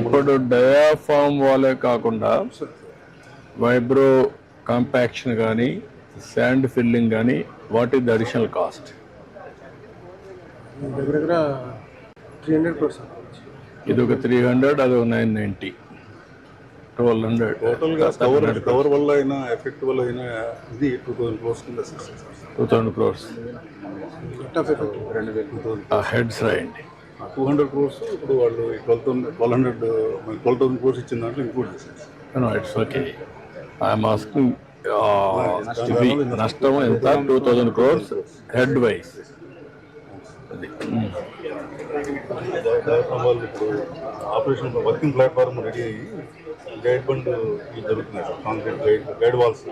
ఇప్పుడు డయాఫామ్ వాలే కాకుండా వైబ్రో కాంపాక్షన్ కానీ శాండ్ ఫిల్లింగ్ కానీ what is the additional cost. దగ్గర దగ్గర త్రీ హండ్రెడ్ క్రోర్స్ ఇది ఒక త్రీ హండ్రెడ్ అది ఒక నైన్ నైంటీ ట్వెల్వ్ హండ్రెడ్. టోటల్గా కవర్ కవర్ వల్ల అయినా ఎఫెక్ట్ వల్ల అయినా ఇది టూ థౌసండ్ క్లోజ్ కింద టూ థౌసండ్ క్రోర్స్ హెడ్స్ రాయండి. టూ హండ్రెడ్ క్రోర్స్ ఇప్పుడు వాళ్ళు twelve thousand twelve hundred twelve thousand crores ఇచ్చిన దాంట్లో ఇంక్లూడ్ చేశారు. ఇట్స్ ఓకే ఐఎమ్ ఆస్కింగ్ నష్టం ఎంత? Two thousand crores head wise. వాళ్ళు ఇప్పుడు ఆపరేషన్ వర్కింగ్ ప్లాట్ఫామ్ రెడీ అయ్యి గైడ్ బండ్ జరుగుతున్నాయి sir. Concrete guide guide walls.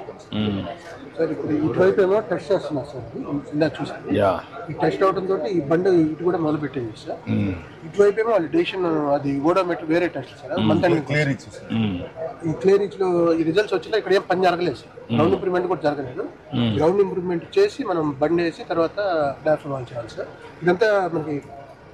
Sir. ఇప్పుడు ఇటువైపు ఏమో టెస్ట్ సార్. ఇందాక చూసాను యా. ఈ టెస్ట్ అవడం తోటి ఈ బండి ఇటు కూడా మొదలు పెట్టింది సార్. ఇటువైపు ఏమో వాళ్ళు డేషన్ అది వేరే టెస్ట్ సార్. Month clear. ఈ ఈ రిజల్ట్స్ వచ్చినా ఇక్కడ ఏం పని జరగలేదు సార్. గ్రౌండ్ ఇంప్రూవ్మెంట్ కూడా జరగలేదు. గ్రౌండ్ ఇంప్రూవ్మెంట్ చేసి మనం బండి వేసి తర్వాత ప్లాట్ఫామ్ ఆన్ చేయాలి సార్. ఇదంతా మనకి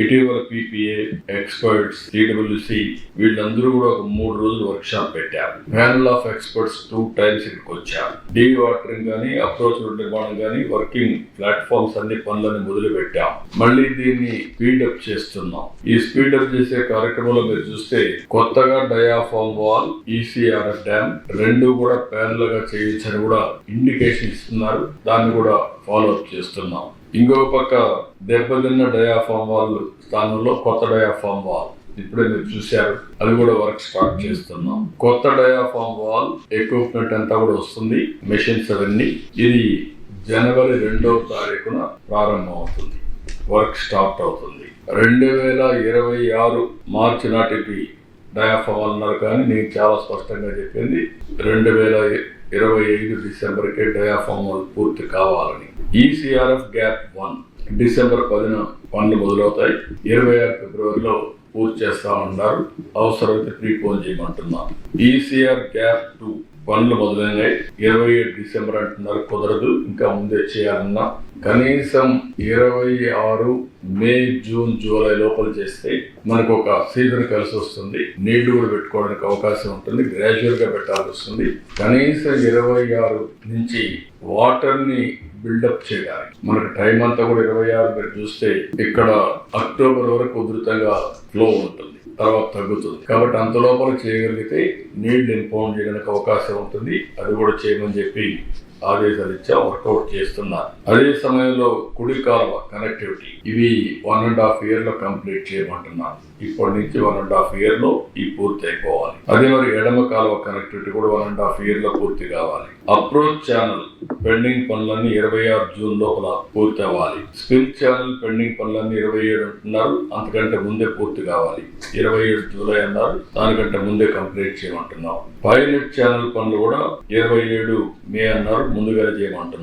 ఇటీవల పీపీఏ ఎక్స్పర్ట్స్ టీడబ్ల్యూసి వీళ్ళందరూ కూడా ఒక మూడు రోజులు వర్క్ షాప్ పెట్టారు. Panel of experts two times ఇక్కడికి వచ్చారు. డీ వాటరింగ్ కానీ అప్రోచ్ రోడ్ నిర్మాణం కానీ వర్కింగ్ ప్లాట్ఫామ్స్ అన్ని పనులను మొదలు పెట్టాం మళ్ళీ దీన్ని స్పీడప్ చేస్తున్నాం. ఈ స్పీడప్ చేసే కార్యక్రమంలో మీరు చూస్తే కొత్తగా డయాఫామ్ వాల్ ఈసీఆర్ఎఫ్ డ్యామ్ రెండు కూడా ప్యానల్గా చేయొచ్చని కూడా ఇండికేషన్ ఇస్తున్నారు. దాన్ని కూడా ఫాలో అప్ చేస్తున్నాం. ఇంకో పక్క దెబ్బతిన్న డయాఫామ్ వాల్ స్థానంలో కొత్త డయాఫామ్ వాల్ ఇప్పుడే మీరు చూశారు. అది కూడా వర్క్ స్టార్ట్ చేస్తున్నాం. కొత్త డయాఫామ్ వాల్ ఎక్విప్మెంట్ అంతా కూడా వస్తుంది. మెషిన్స్ అవన్నీ. ఇది జనవరి రెండవ తారీఖున ప్రారంభం అవుతుంది వర్క్ స్టార్ట్ అవుతుంది. రెండు వేల ఇరవై ఆరు మార్చి నాటికి డయాఫామ్ అన్నారు కానీ నేను చాలా స్పష్టంగా చెప్పింది. రెండు వేల ఇరవై ఐదు డిసెంబర్కే డయాఫామ్ పూర్తి కావాలని. ఈసీఆర్ఎఫ్ గ్యాప్ వన్ డిసెంబర్ పదిన పనులు మొదలవుతాయి. ఇరవై ఆరు ఫిబ్రవరిలో పూర్తి చేస్తా ఉన్నారు. అవసరమైతే ప్రీపోన్ చేయమంటున్నారు. ఈసీఆర్ గ్యాప్ టూ పనులు మొదలైనాయి. ఇరవై ఏడు డిసెంబర్ అంటున్నారు. కుదరదు ఇంకా ముందే చేయాలన్నా. కనీసం ఇరవై ఆరు మే జూన్ జూలై లోపల చేస్తే మనకు ఒక సీజన్ కలిసి వస్తుంది. నీళ్ళు కూడా పెట్టుకోవడానికి అవకాశం ఉంటుంది. గ్రాడ్యువల్గా పెట్టాల్సి వస్తుంది. కనీసం ఇరవై ఆరు నుంచి వాటర్ని బిల్డప్ చేయడానికి. మనకు టైం అంతా కూడా ఇరవై ఆరు మీరు చూస్తే ఇక్కడ అక్టోబర్ వరకు ఉధృతంగా ఫ్లో ఉంటుంది. తర్వాత తగ్గుతుంది. కాబట్టి అంత లోపల చేయగలిగితే నీళ్ళు ఇంపౌండ్ చేయడానికి అవకాశం ఉంటుంది. అది కూడా చేయమని చెప్పి ఆదేశాలు ఇచ్చా వర్కౌట్ చేస్తున్నారు. అదే సమయంలో కుడి కాలువ కనెక్టివిటీ ఇవి వన్ అండ్ హాఫ్ ఇయర్లో కంప్లీట్ చేయమంటున్నారు ఇప్పటి నుంచి వన్ అండ్ హాఫ్ ఇయర్లో ఈ పూర్తి అయిపోవాలి. అదే మరి ఎడమ కాలువ కనెక్టివిటీ కూడా వన్ అండ్ హాఫ్ ఇయర్లో పూర్తి కావాలి. అప్రోచ్ ఛానల్ పెండింగ్ పనులన్నీ ఇరవై ఆరు జూన్ లోపల పూర్తి అవ్వాలి. స్పిల్ ఛానల్ పెండింగ్ పనులన్నీ ఇరవై ఏడు అంటున్నారు. అంతకంటే ముందే పూర్తి కావాలి. ఇరవై ఏడు జూలై అన్నారు. దానికంటే ముందే కంప్లీట్ చేయమంటున్నాం. పైలట్ ఛానల్ పనులు కూడా ఇరవై ఏడు మే అన్నారు. ముందుగానే చేయమంటున్నాం.